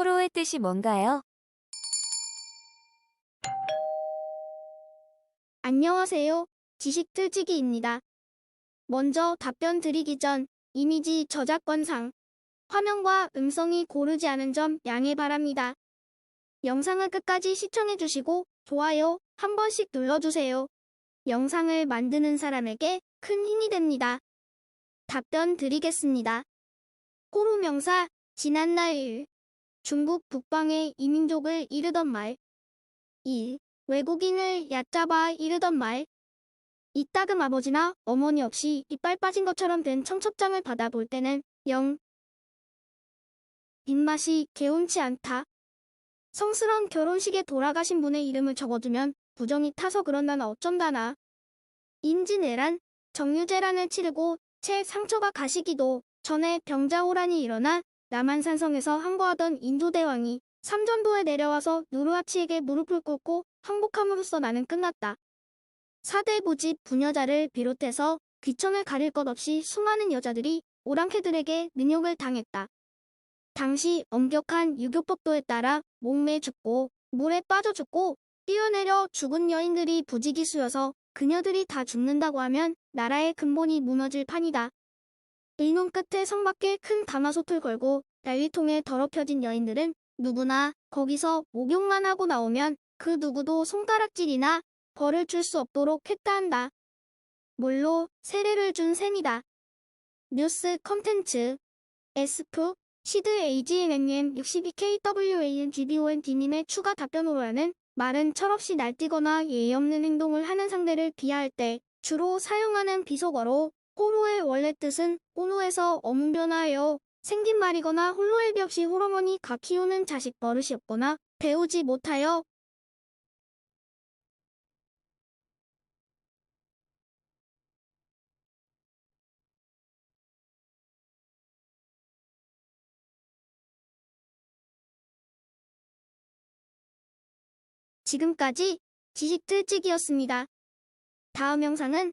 호로의 뜻이 뭔가요? 안녕하세요. 지식 틀치기입니다. 먼저 답변 드리기 전 이미지 저작권상 화면과 음성이 고르지 않은 점 양해 바랍니다. 영상을 끝까지 시청해주시고 좋아요 한 번씩 눌러주세요. 영상을 만드는 사람에게 큰 힘이 됩니다. 답변 드리겠습니다. 호루 명사 지난날 중국 북방의 이민족을 이르던 말 1. 외국인을 얕잡아 이르던 말. 이따금 아버지나 어머니 없이 이빨 빠진 것처럼 된 청첩장을 받아볼 때는 영. 입맛이 개운치 않다. 성스러운 결혼식에 돌아가신 분의 이름을 적어두면 부정이 타서 그런다나 어쩐다나. 임진왜란, 정유재란을 치르고 채 상처가 가시기도 전에 병자호란이 일어나 남한산성에서 항거하던 인도대왕이 삼전도에 내려와서 누르하치에게 무릎을 꿇고 항복함으로써 나는 끝났다. 사대 부집 부녀자를 비롯해서 귀천을 가릴 것 없이 수많은 여자들이 오랑캐들에게 능욕을 당했다. 당시 엄격한 유교법도에 따라 목매 죽고 물에 빠져 죽고 뛰어내려 죽은 여인들이 부지기수여서 그녀들이 다 죽는다고 하면 나라의 근본이 무너질 판이다. 의논 끝에 성 밖에 큰 가마솥을 걸고 난리통에 더럽혀진 여인들은 누구나 거기서 목욕만 하고 나오면 그 누구도 손가락질이나 벌을 줄 수 없도록 했다 한다. 물로 세례를 준 셈이다. 뉴스 컨텐츠 에스프 시드 AGNNM 62KWANGBOND님의 추가 답변으로라는 말은 철없이 날뛰거나 예의 없는 행동을 하는 상대를 비하할 때 주로 사용하는 비속어로 호로의 원래 뜻은 호로에서 어문변화하여 생긴 말이거나 홀로엘비 없이 홀어머니가 키우는 자식 버릇이 없거나 배우지 못하여 지금까지 지식 틀찍이었습니다. 다음 영상은